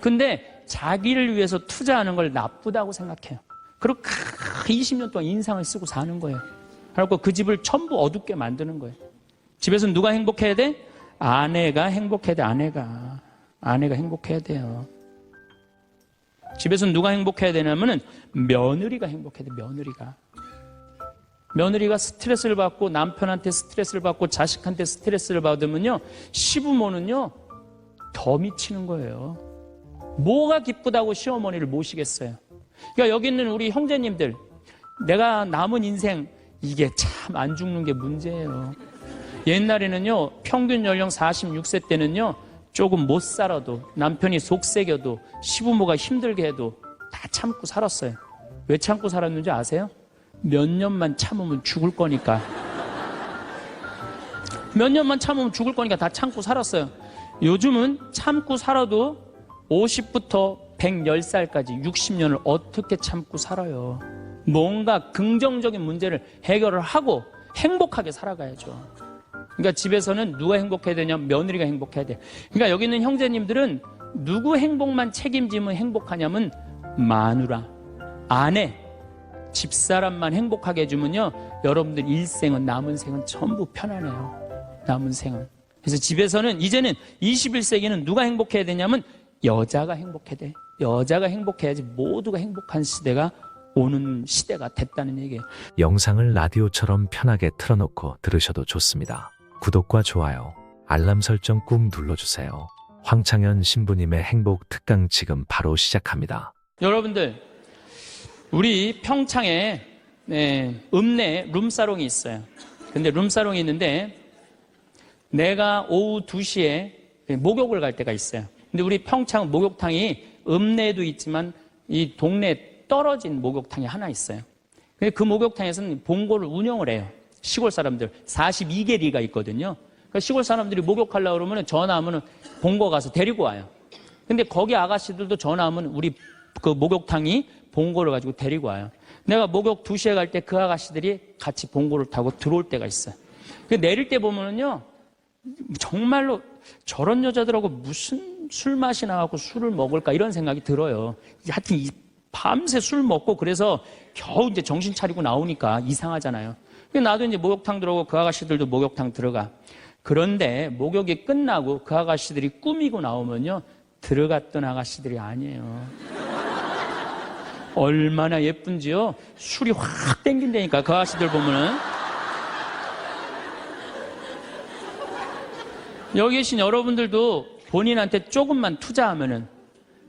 근데 자기를 위해서 투자하는 걸 나쁘다고 생각해요. 그리고 20년 동안 인상을 쓰고 사는 거예요. 그리고 그 집을 전부 어둡게 만드는 거예요. 집에서 누가 행복해야 돼? 아내가 행복해야 돼, 아내가. 아내가 행복해야 돼요. 집에서 누가 행복해야 되냐면은 며느리가 행복해야 돼, 며느리가. 며느리가 스트레스를 받고 남편한테 스트레스를 받고 자식한테 스트레스를 받으면요, 시부모는요, 더 미치는 거예요. 뭐가 기쁘다고 시어머니를 모시겠어요? 그러니까 여기 있는 우리 형제님들, 내가 남은 인생, 이게 참 안 죽는 게 문제예요. 옛날에는요, 평균 연령 46세 때는요, 조금 못 살아도, 남편이 속색여도, 시부모가 힘들게 해도 다 참고 살았어요. 왜 참고 살았는지 아세요? 몇 년만 참으면 죽을 거니까. 몇 년만 참으면 죽을 거니까 다 참고 살았어요. 요즘은 참고 살아도 50부터 110살까지 60년을 어떻게 참고 살아요? 뭔가 긍정적인 문제를 해결을 하고 행복하게 살아가야죠. 그러니까 집에서는 누가 행복해야 되냐? 며느리가 행복해야 돼. 그러니까 여기 있는 형제님들은 누구 행복만 책임지면 행복하냐면 마누라, 아내, 집사람만 행복하게 해주면요. 여러분들 일생은 남은 생은 전부 편안해요. 남은 생은. 그래서 집에서는 이제는 21세기는 누가 행복해야 되냐면 여자가 행복해야 돼. 여자가 행복해야지 모두가 행복한 시대가 오는 시대가 됐다는 얘기예요. 영상을 라디오처럼 편하게 틀어놓고 들으셔도 좋습니다. 구독과 좋아요, 알람 설정 꾹 눌러주세요. 황창현 신부님의 행복 특강 지금 바로 시작합니다. 여러분들, 우리 평창에 네, 읍내 룸사롱이 있어요. 근데 룸사롱이 있는데 내가 오후 2시에 목욕을 갈 때가 있어요. 근데 우리 평창 목욕탕이 읍내에도 있지만 이 동네에 떨어진 목욕탕이 하나 있어요. 근데 그 목욕탕에서는 봉고를 운영을 해요. 시골 사람들 42개 리가 있거든요. 그러니까 시골 사람들이 목욕하려고 그러면 전화하면 봉고 가서 데리고 와요. 근데 거기 아가씨들도 전화하면 우리 그 목욕탕이 봉고를 가지고 데리고 와요. 내가 목욕 2시에 갈 때 그 아가씨들이 같이 봉고를 타고 들어올 때가 있어요. 그 내릴 때 보면은요, 정말로 저런 여자들하고 무슨 술 맛이 나갖고 술을 먹을까 이런 생각이 들어요. 하여튼 이 밤새 술 먹고 그래서 겨우 이제 정신 차리고 나오니까 이상하잖아요. 나도 이제 목욕탕 들어오고 그 아가씨들도 목욕탕 들어가. 그런데 목욕이 끝나고 그 아가씨들이 꾸미고 나오면요. 들어갔던 아가씨들이 아니에요. 얼마나 예쁜지요. 술이 확 땡긴다니까 그 아가씨들 보면은. 여기 계신 여러분들도 본인한테 조금만 투자하면은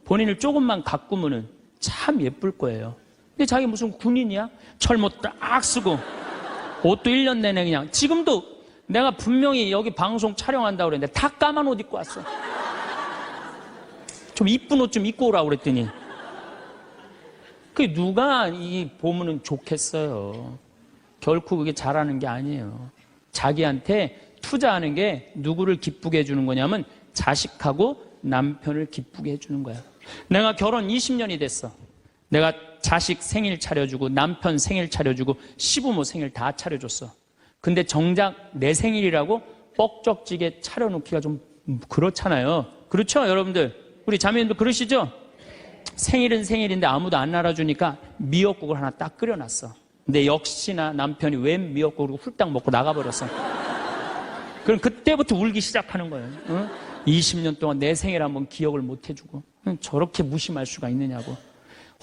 본인을 조금만 가꾸면은 참 예쁠 거예요. 근데 자기 무슨 군인이야? 철못 딱 쓰고 옷도 1년 내내 그냥 지금도 내가 분명히 여기 방송 촬영한다고 그랬는데 다 까만 옷 입고 왔어. 좀 이쁜 옷 좀 입고 오라고 그랬더니 그 누가 이 보면은 좋겠어요. 결코 그게 잘하는 게 아니에요. 자기한테 투자하는 게 누구를 기쁘게 해주는 거냐면 자식하고 남편을 기쁘게 해주는 거야. 내가 결혼 20년이 됐어. 내가 자식 생일 차려주고 남편 생일 차려주고 시부모 생일 다 차려줬어. 근데 정작 내 생일이라고 뻑적지게 차려놓기가 좀 그렇잖아요. 그렇죠, 여러분들? 우리 자매님도 그러시죠? 생일은 생일인데 아무도 안 알아주니까 미역국을 하나 딱 끓여놨어. 근데 역시나 남편이 웬 미역국을 훌딱 먹고 나가버렸어. 그럼 그때부터 울기 시작하는 거예요. 응? 20년 동안 내 생일 한번 기억을 못 해주고 응? 저렇게 무심할 수가 있느냐고.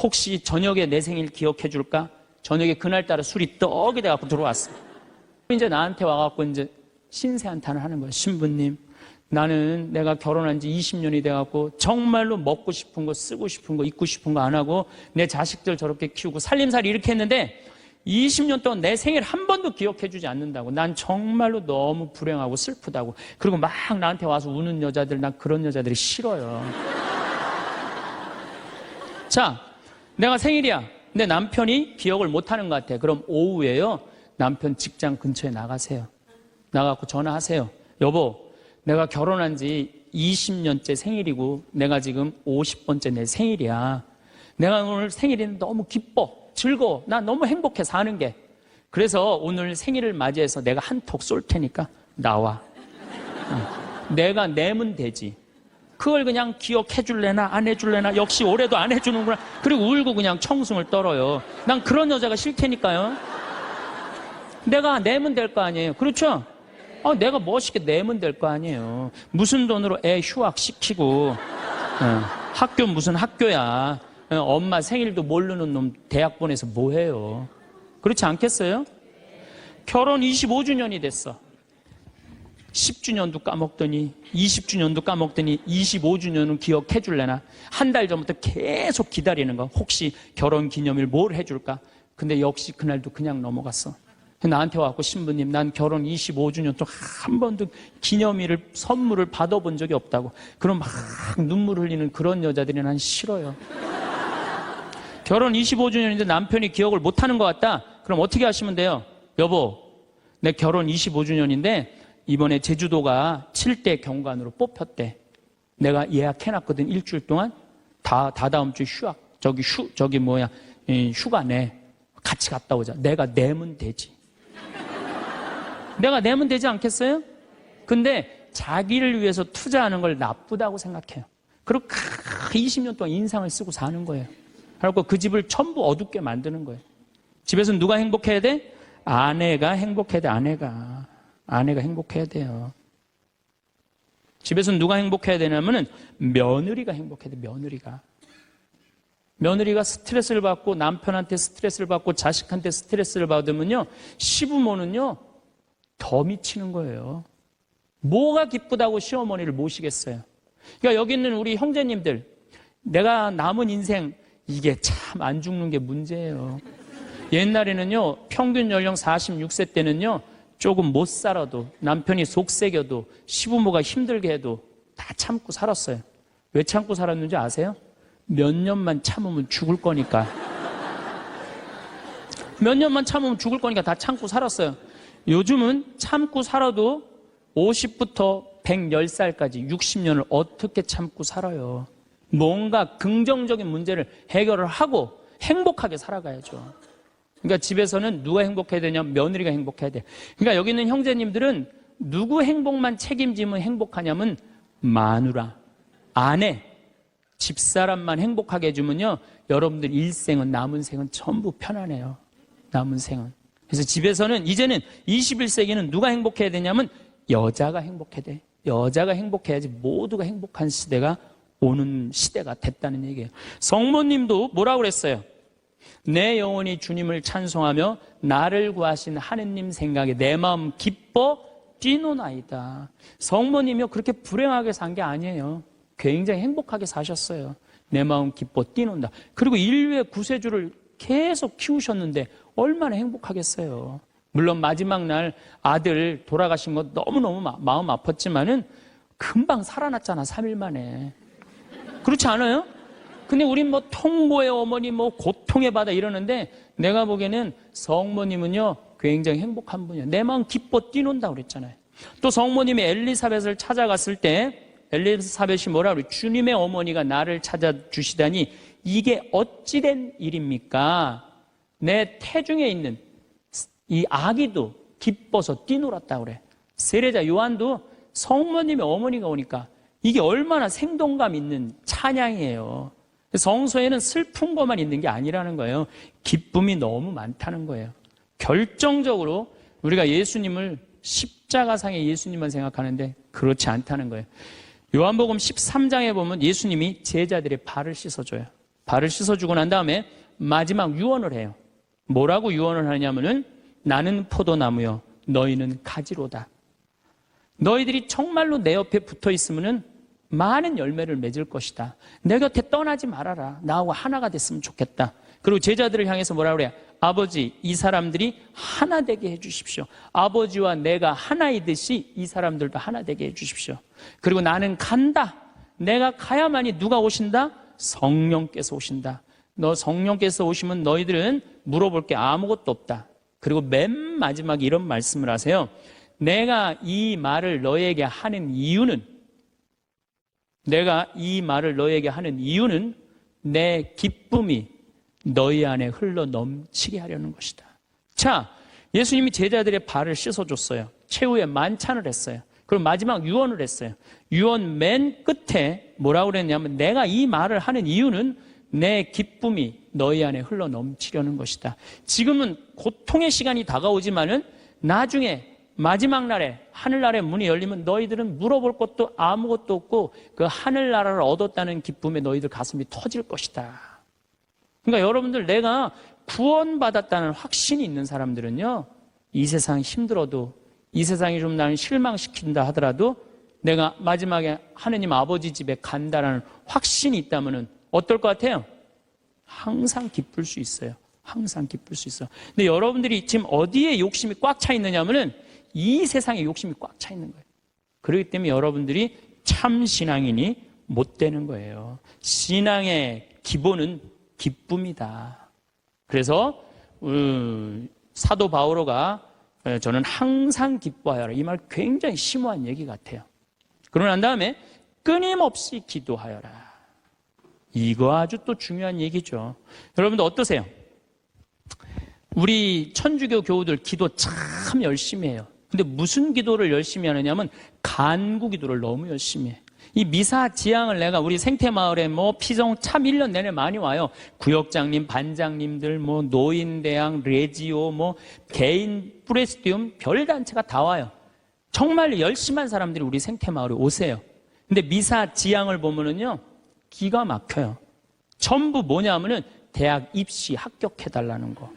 혹시 저녁에 내 생일 기억해 줄까? 저녁에 그날따라 술이 떡이 돼갖고 들어왔어. 이제 나한테 와갖고 이제 신세한탄을 하는 거야. 신부님, 나는 내가 결혼한 지 20년이 돼갖고 정말로 먹고 싶은 거, 쓰고 싶은 거, 입고 싶은 거 안 하고 내 자식들 저렇게 키우고 살림살이 이렇게 했는데 20년 동안 내 생일 한 번도 기억해 주지 않는다고. 난 정말로 너무 불행하고 슬프다고. 그리고 막 나한테 와서 우는 여자들, 난 그런 여자들이 싫어요. 자, 내가 생일이야. 근데 남편이 기억을 못 하는 것 같아. 그럼 오후에요. 남편 직장 근처에 나가세요. 나가고 전화하세요. 여보, 내가 결혼한 지 20년째 생일이고 내가 지금 50번째 내 생일이야. 내가 오늘 생일이 너무 기뻐. 즐거워. 나 너무 행복해 사는 게. 그래서 오늘 생일을 맞이해서 내가 한턱 쏠 테니까 나와. 어. 내가 내면 되지. 그걸 그냥 기억해 줄래나 안 해 줄래나 역시 올해도 안 해주는구나. 그리고 울고 그냥 청승을 떨어요. 난 그런 여자가 싫다니까요. 내가 내면 될 거 아니에요. 그렇죠? 아, 내가 멋있게 내면 될 거 아니에요. 무슨 돈으로 애 휴학 시키고, 어, 학교 무슨 학교야. 어, 엄마 생일도 모르는 놈 대학 보내서 뭐 해요. 그렇지 않겠어요? 결혼 25주년이 됐어. 10주년도 까먹더니 20주년도 까먹더니 25주년은 기억해 줄래나 한 달 전부터 계속 기다리는 거 혹시 결혼 기념일 뭘 해줄까 근데 역시 그날도 그냥 넘어갔어 나한테 와갖고 신부님 난 결혼 25주년 또 한 번도 기념일을 선물을 받아본 적이 없다고 그럼 막 눈물 흘리는 그런 여자들이 난 싫어요 결혼 25주년인데 남편이 기억을 못하는 것 같다 그럼 어떻게 하시면 돼요 여보 내 결혼 25주년인데 이번에 제주도가 7대 경관으로 뽑혔대. 내가 예약해놨거든 일주일 동안 다, 다 다음 주 휴학 저기 휴 저기 뭐야 이 휴가 내 같이 갔다 오자. 내가 내면 되지. 내가 내면 되지 않겠어요? 근데 자기를 위해서 투자하는 걸 나쁘다고 생각해요. 그리고 20년 동안 인상을 쓰고 사는 거예요. 그리고 그 집을 전부 어둡게 만드는 거예요. 집에서 누가 행복해야 돼? 아내가 행복해야 돼, 아내가. 아내가 행복해야 돼요. 집에서 누가 행복해야 되냐면은 며느리가 행복해야 돼, 며느리가. 며느리가 스트레스를 받고 남편한테 스트레스를 받고 자식한테 스트레스를 받으면요, 시부모는요, 더 미치는 거예요. 뭐가 기쁘다고 시어머니를 모시겠어요? 그러니까 여기 있는 우리 형제님들, 내가 남은 인생, 이게 참 안 죽는 게 문제예요. 옛날에는요, 평균 연령 46세 때는요, 조금 못 살아도 남편이 속색여도 시부모가 힘들게 해도 다 참고 살았어요. 왜 참고 살았는지 아세요? 몇 년만 참으면 죽을 거니까. 몇 년만 참으면 죽을 거니까 다 참고 살았어요. 요즘은 참고 살아도 50부터 110살까지 60년을 어떻게 참고 살아요? 뭔가 긍정적인 문제를 해결을 하고 행복하게 살아가야죠. 그러니까 집에서는 누가 행복해야 되냐? 며느리가 행복해야 돼. 그러니까 여기 있는 형제님들은 누구 행복만 책임지면 행복하냐면 마누라, 아내, 집사람만 행복하게 해주면요. 여러분들 일생은 남은 생은 전부 편안해요. 남은 생은. 그래서 집에서는 이제는 21세기는 누가 행복해야 되냐면 여자가 행복해야 돼. 여자가 행복해야지 모두가 행복한 시대가 오는 시대가 됐다는 얘기예요. 성모님도 뭐라고 그랬어요? 내 영혼이 주님을 찬송하며 나를 구하신 하느님 생각에 내 마음 기뻐 뛰노나이다. 성모님이요 그렇게 불행하게 산 게 아니에요. 굉장히 행복하게 사셨어요. 내 마음 기뻐 뛰논다. 그리고 인류의 구세주를 계속 키우셨는데 얼마나 행복하겠어요. 물론 마지막 날 아들 돌아가신 거 너무너무 마, 마음 아팠지만은 금방 살아났잖아, 3일 만에. 그렇지 않아요? 근데 우린 뭐 통보의 어머니 뭐 고통의 바다 이러는데 내가 보기에는 성모님은요 굉장히 행복한 분이에요. 내 마음 기뻐 뛰논다 그랬잖아요. 또 성모님이 엘리사벳을 찾아갔을 때 엘리사벳이 뭐라 그래? 주님의 어머니가 나를 찾아주시다니 이게 어찌된 일입니까? 내 태중에 있는 이 아기도 기뻐서 뛰놀았다 그래. 세례자 요한도 성모님의 어머니가 오니까 이게 얼마나 생동감 있는 찬양이에요. 성서에는 슬픈 것만 있는 게 아니라는 거예요. 기쁨이 너무 많다는 거예요. 결정적으로 우리가 예수님을 십자가상의 예수님만 생각하는데 그렇지 않다는 거예요. 요한복음 13장에 보면 예수님이 제자들의 발을 씻어줘요. 발을 씻어주고 난 다음에 마지막 유언을 해요. 뭐라고 유언을 하냐면은 나는 포도나무요. 너희는 가지로다. 너희들이 정말로 내 옆에 붙어 있으면은 많은 열매를 맺을 것이다. 내 곁에 떠나지 말아라. 나하고 하나가 됐으면 좋겠다. 그리고 제자들을 향해서 뭐라 그래요? 아버지, 이 사람들이 하나 되게 해 주십시오. 아버지와 내가 하나이듯이 이 사람들도 하나 되게 해 주십시오. 그리고 나는 간다. 내가 가야만이 누가 오신다? 성령께서 오신다. 너 성령께서 오시면 너희들은 물어볼 게 아무것도 없다. 그리고 맨 마지막에 이런 말씀을 하세요. 내가 이 말을 너에게 하는 이유는 내가 이 말을 너에게 하는 이유는 내 기쁨이 너희 안에 흘러 넘치게 하려는 것이다. 자, 예수님이 제자들의 발을 씻어줬어요. 최후의 만찬을 했어요. 그럼 마지막 유언을 했어요. 유언 맨 끝에 뭐라고 그랬냐면 내가 이 말을 하는 이유는 내 기쁨이 너희 안에 흘러 넘치려는 것이다. 지금은 고통의 시간이 다가오지만은 나중에 마지막 날에 하늘나라의 문이 열리면 너희들은 물어볼 것도 아무것도 없고 그 하늘나라를 얻었다는 기쁨에 너희들 가슴이 터질 것이다. 그러니까 여러분들 내가 구원받았다는 확신이 있는 사람들은요, 이 세상 힘들어도 이 세상이 좀 나를 실망시킨다 하더라도 내가 마지막에 하느님 아버지 집에 간다라는 확신이 있다면은 어떨 것 같아요? 항상 기쁠 수 있어요. 항상 기쁠 수 있어. 근데 여러분들이 지금 어디에 욕심이 꽉 차 있느냐면은 이 세상에 욕심이 꽉 차 있는 거예요. 그렇기 때문에 여러분들이 참 신앙인이 못 되는 거예요. 신앙의 기본은 기쁨이다. 그래서 음, 사도 바오로가 에, 저는 항상 기뻐하여라 이 말 굉장히 심오한 얘기 같아요. 그러고 난 다음에 끊임없이 기도하여라. 이거 아주 또 중요한 얘기죠. 여러분들 어떠세요? 우리 천주교 교우들 기도 참 열심히 해요. 근데 무슨 기도를 열심히 하느냐면 간구 기도를 너무 열심히 해. 이 미사 지향을 내가 우리 생태마을에 뭐 피성 참 1년 내내 많이 와요. 구역장님, 반장님들, 뭐 노인대학, 레지오, 뭐 개인 프레스티움 별 단체가 다 와요. 정말 열심한 사람들이 우리 생태마을에 오세요. 근데 미사 지향을 보면은요, 기가 막혀요. 전부 뭐냐면은 대학 입시 합격해달라는 거.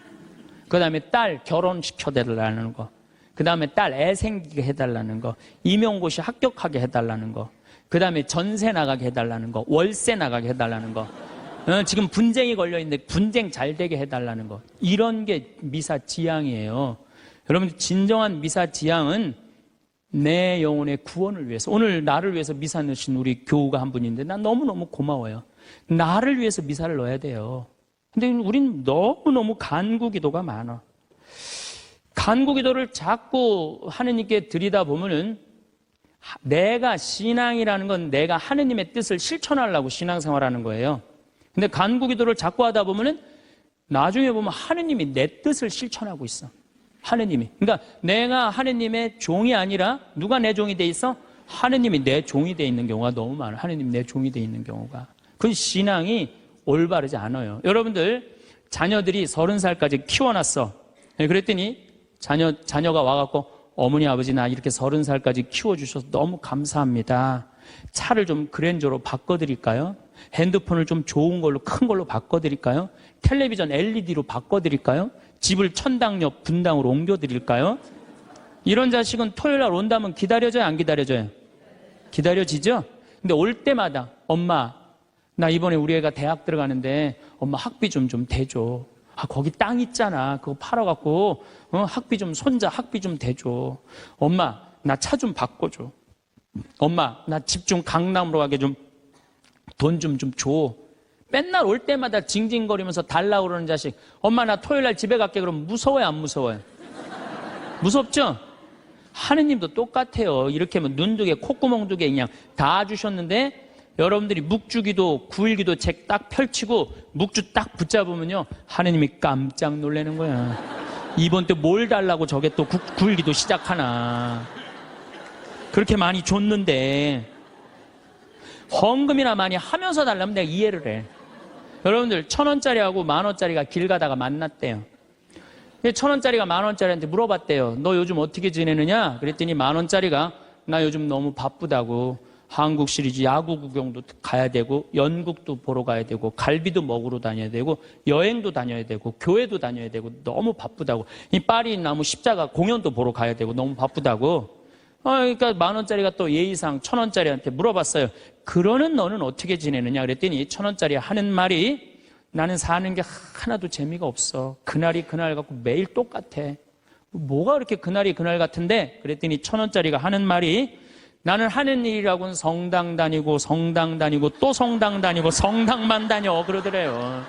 그 다음에 딸 결혼시켜달라는 거. 그 다음에 딸 애 생기게 해달라는 거. 임용고시 합격하게 해달라는 거. 그 다음에 전세 나가게 해달라는 거. 월세 나가게 해달라는 거. 어, 지금 분쟁이 걸려있는데 분쟁 잘 되게 해달라는 거. 이런 게 미사 지향이에요. 여러분, 진정한 미사 지향은 내 영혼의 구원을 위해서. 오늘 나를 위해서 미사 넣으신 우리 교우가 한 분인데 난 너무너무 고마워요. 나를 위해서 미사를 넣어야 돼요. 근데 우린 너무너무 간구 기도가 많아. 간구 기도를 자꾸 하느님께 드리다 보면은 하- 내가 신앙이라는 건 내가 하느님의 뜻을 실천하려고 신앙생활하는 거예요. 근데 간구 기도를 자꾸 하다 보면은 나중에 보면 하느님이 내 뜻을 실천하고 있어. 하느님이. 그러니까 내가 하느님의 종이 아니라 누가 내 종이 돼 있어? 하느님이 내 종이 돼 있는 경우가 너무 많아. 하느님 내 종이 돼 있는 경우가. 그건 신앙이 올바르지 않아요. 여러분들 자녀들이 서른 살까지 키워놨어. 네, 그랬더니 자녀 자녀가 와갖고 어머니 아버지 나 이렇게 서른 살까지 키워주셔서 너무 감사합니다. 차를 좀 그랜저로 바꿔드릴까요? 핸드폰을 좀 좋은 걸로 큰 걸로 바꿔드릴까요? 텔레비전 LED로 바꿔드릴까요? 집을 천당역 분당으로 옮겨드릴까요? 이런 자식은 토요일 날 온다면 기다려져요, 안 기다려져요? 기다려지죠? 근데 올 때마다 엄마, 나 이번에 우리 애가 대학 들어가는데 엄마 학비 좀 좀 대줘. 아, 거기 땅 있잖아. 그거 팔아갖고, 어, 학비 좀, 손자 학비 좀 대줘. 엄마, 나 차 좀 바꿔줘. 엄마, 나 집 좀 강남으로 가게 좀, 돈 좀 좀 줘. 맨날 올 때마다 징징거리면서 달라고 그러는 자식. 엄마, 나 토요일 날 집에 갈게. 그럼 무서워요, 안 무서워요? 무섭죠? 하느님도 똑같아요. 이렇게 하면 눈 두 개, 콧구멍 두 개 그냥 다 주셨는데 여러분들이 묵주기도, 구일기도 책 딱 펼치고 묵주 딱 붙잡으면요. 하느님이 깜짝 놀라는 거야. 이번 때 뭘 달라고 저게 또 구, 구일기도 시작하나. 그렇게 많이 줬는데 헌금이나 많이 하면서 달라면 내가 이해를 해. 여러분들 천 원짜리하고 만 원짜리가 길 가다가 만났대요. 천 원짜리가 만 원짜리한테 물어봤대요. 너 요즘 어떻게 지내느냐? 그랬더니 만 원짜리가 나 요즘 너무 바쁘다고 한국 시리즈 야구 구경도 가야 되고 연극도 보러 가야 되고 갈비도 먹으러 다녀야 되고 여행도 다녀야 되고 교회도 다녀야 되고 너무 바쁘다고 이 파리 나무 십자가 공연도 보러 가야 되고 너무 바쁘다고 어, 그러니까 만 원짜리가 또 예의상 천 원짜리한테 물어봤어요. 그러는 너는 어떻게 지내느냐? 그랬더니 천 원짜리 하는 말이 나는 사는 게 하나도 재미가 없어. 그날이 그날 같고 매일 똑같아. 뭐가 그렇게 그날이 그날 같은데? 그랬더니 천 원짜리가 하는 말이 나는 하는 일이라고는 성당 다니고 성당 다니고 또 성당 다니고 성당만 다녀 그러더래요.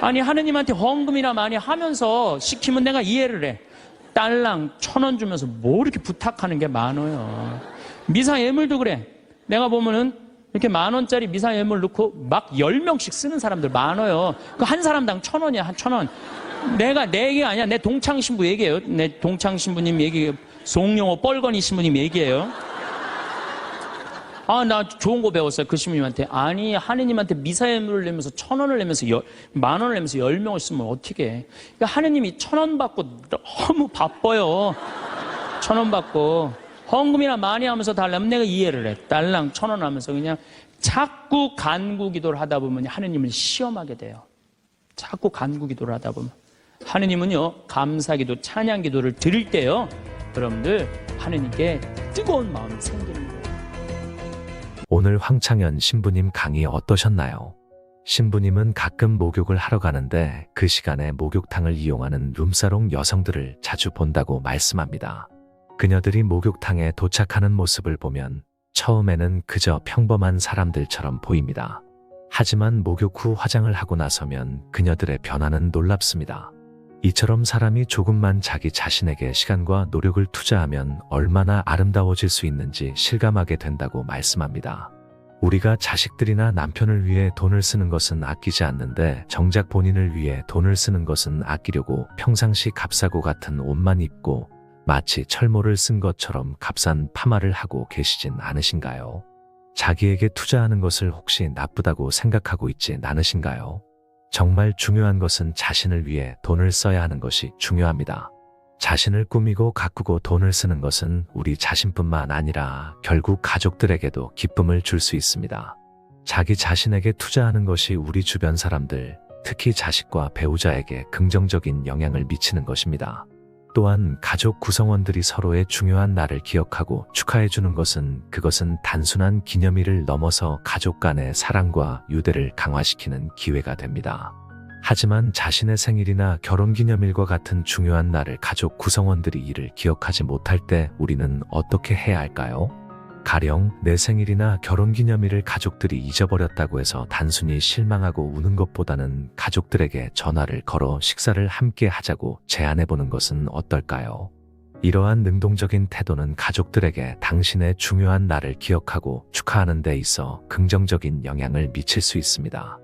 아니 하느님한테 헌금이나 많이 하면서 시키면 내가 이해를 해. 딸랑 천 원 주면서 뭐 이렇게 부탁하는 게 많아요. 미사 예물도 그래. 내가 보면은 이렇게 만 원짜리 미사 예물 넣고 막 열 명씩 쓰는 사람들 많아요. 그 한 사람당 천 원이야, 한 천 원. 내가 내 얘기가 아니야. 내 동창 신부 얘기예요. 내 동창 신부님 얘기. 송영호 뻘건이 신부님 얘기예요. 아, 나 좋은 거 배웠어요. 그 신부님한테. 아니, 하느님한테 미사예물을 내면서 천 원을 내면서 열- 만 원을 내면서 열 명을 쓰면 어떻게 해. 그러니까 하느님이 천 원 받고 너무 바빠요. 천 원 받고. 헌금이나 많이 하면서 달라면 내가 이해를 해. 딸랑 천 원 하면서 그냥 자꾸 간구 기도를 하다 보면 하느님을 시험하게 돼요. 자꾸 간구 기도를 하다 보면. 하느님은요, 감사 기도, 찬양 기도를 드릴 때요, 여러분들, 하느님께 뜨거운 마음이 생기는 거예요. 오늘 황창현 신부님 강의 어떠셨나요? 신부님은 가끔 목욕을 하러 가는데 그 시간에 목욕탕을 이용하는 룸사롱 여성들을 자주 본다고 말씀합니다. 그녀들이 목욕탕에 도착하는 모습을 보면 처음에는 그저 평범한 사람들처럼 보입니다. 하지만 목욕 후 화장을 하고 나서면 그녀들의 변화는 놀랍습니다. 이처럼 사람이 조금만 자기 자신에게 시간과 노력을 투자하면 얼마나 아름다워질 수 있는지 실감하게 된다고 말씀합니다. 우리가 자식들이나 남편을 위해 돈을 쓰는 것은 아끼지 않는데 정작 본인을 위해 돈을 쓰는 것은 아끼려고 평상시 값싸고 같은 옷만 입고 마치 철모를 쓴 것처럼 값싼 파마를 하고 계시진 않으신가요? 자기에게 투자하는 것을 혹시 나쁘다고 생각하고 있진 않으신가요? 정말 중요한 것은 자신을 위해 돈을 써야 하는 것이 중요합니다. 자신을 꾸미고 가꾸고 돈을 쓰는 것은 우리 자신뿐만 아니라 결국 가족들에게도 기쁨을 줄 수 있습니다. 자기 자신에게 투자하는 것이 우리 주변 사람들, 특히 자식과 배우자에게 긍정적인 영향을 미치는 것입니다. 또한 가족 구성원들이 서로의 중요한 날을 기억하고 축하해 주는 것은 그것은 단순한 기념일을 넘어서 가족 간의 사랑과 유대를 강화시키는 기회가 됩니다. 하지만 자신의 생일이나 결혼기념일과 같은 중요한 날을 가족 구성원들이 이를 기억하지 못할 때 우리는 어떻게 해야 할까요? 가령 내 생일이나 결혼기념일을 가족들이 잊어버렸다고 해서 단순히 실망하고 우는 것보다는 가족들에게 전화를 걸어 식사를 함께 하자고 제안해보는 것은 어떨까요? 이러한 능동적인 태도는 가족들에게 당신의 중요한 날을 기억하고 축하하는 데 있어 긍정적인 영향을 미칠 수 있습니다.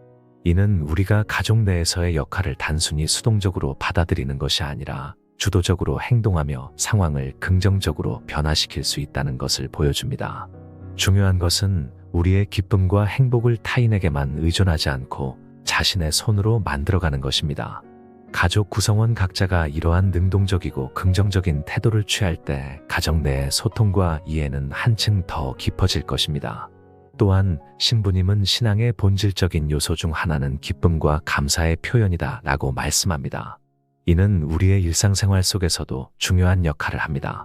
이는 우리가 가족 내에서의 역할을 단순히 수동적으로 받아들이는 것이 아니라 주도적으로 행동하며 상황을 긍정적으로 변화시킬 수 있다는 것을 보여줍니다. 중요한 것은 우리의 기쁨과 행복을 타인에게만 의존하지 않고 자신의 손으로 만들어가는 것입니다. 가족 구성원 각자가 이러한 능동적이고 긍정적인 태도를 취할 때 가정 내의 소통과 이해는 한층 더 깊어질 것입니다. 또한 신부님은 신앙의 본질적인 요소 중 하나는 기쁨과 감사의 표현이다 라고 말씀합니다. 이는 우리의 일상생활 속에서도 중요한 역할을 합니다.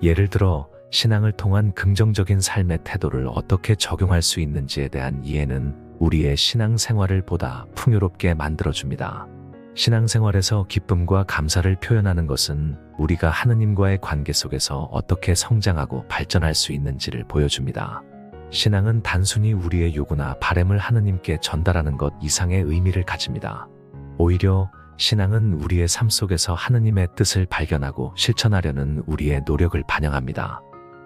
예를 들어 신앙을 통한 긍정적인 삶의 태도를 어떻게 적용할 수 있는지에 대한 이해는 우리의 신앙생활을 보다 풍요롭게 만들어줍니다. 신앙생활에서 기쁨과 감사를 표현하는 것은 우리가 하느님과의 관계 속에서 어떻게 성장하고 발전할 수 있는지를 보여줍니다. 신앙은 단순히 우리의 요구나 바램을 하느님께 전달하는 것 이상의 의미를 가집니다. 오히려 신앙은 우리의 삶 속에서 하느님의 뜻을 발견하고 실천하려는 우리의 노력을 반영합니다.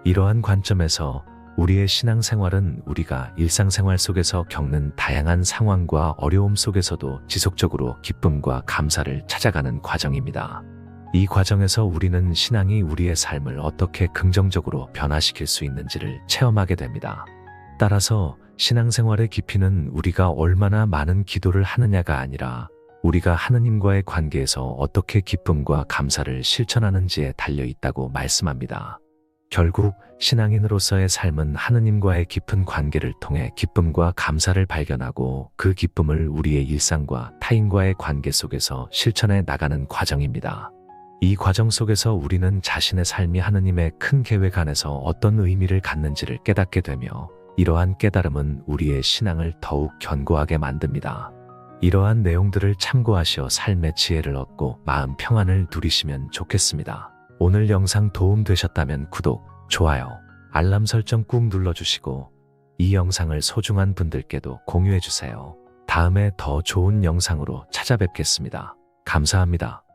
이러한 관점에서 우리의 신앙생활은 우리가 일상생활 속에서 겪는 다양한 상황과 어려움 속에서도 지속적으로 기쁨과 감사를 찾아가는 과정입니다. 이 과정에서 우리는 신앙이 우리의 삶을 어떻게 긍정적으로 변화시킬 수 있는지를 체험하게 됩니다. 따라서 신앙생활의 깊이는 우리가 얼마나 많은 기도를 하느냐가 아니라 우리가 하느님과의 관계에서 어떻게 기쁨과 감사를 실천하는지에 달려 있다고 말씀합니다. 결국 신앙인으로서의 삶은 하느님과의 깊은 관계를 통해 기쁨과 감사를 발견하고 그 기쁨을 우리의 일상과 타인과의 관계 속에서 실천해 나가는 과정입니다. 이 과정 속에서 우리는 자신의 삶이 하느님의 큰 계획 안에서 어떤 의미를 갖는지를 깨닫게 되며 이러한 깨달음은 우리의 신앙을 더욱 견고하게 만듭니다. 이러한 내용들을 참고하시어 삶의 지혜를 얻고 마음 평안을 누리시면 좋겠습니다. 오늘 영상 도움 되셨다면 구독, 좋아요, 알람 설정 꾹 눌러주시고 이 영상을 소중한 분들께도 공유해주세요. 다음에 더 좋은 영상으로 찾아뵙겠습니다. 감사합니다.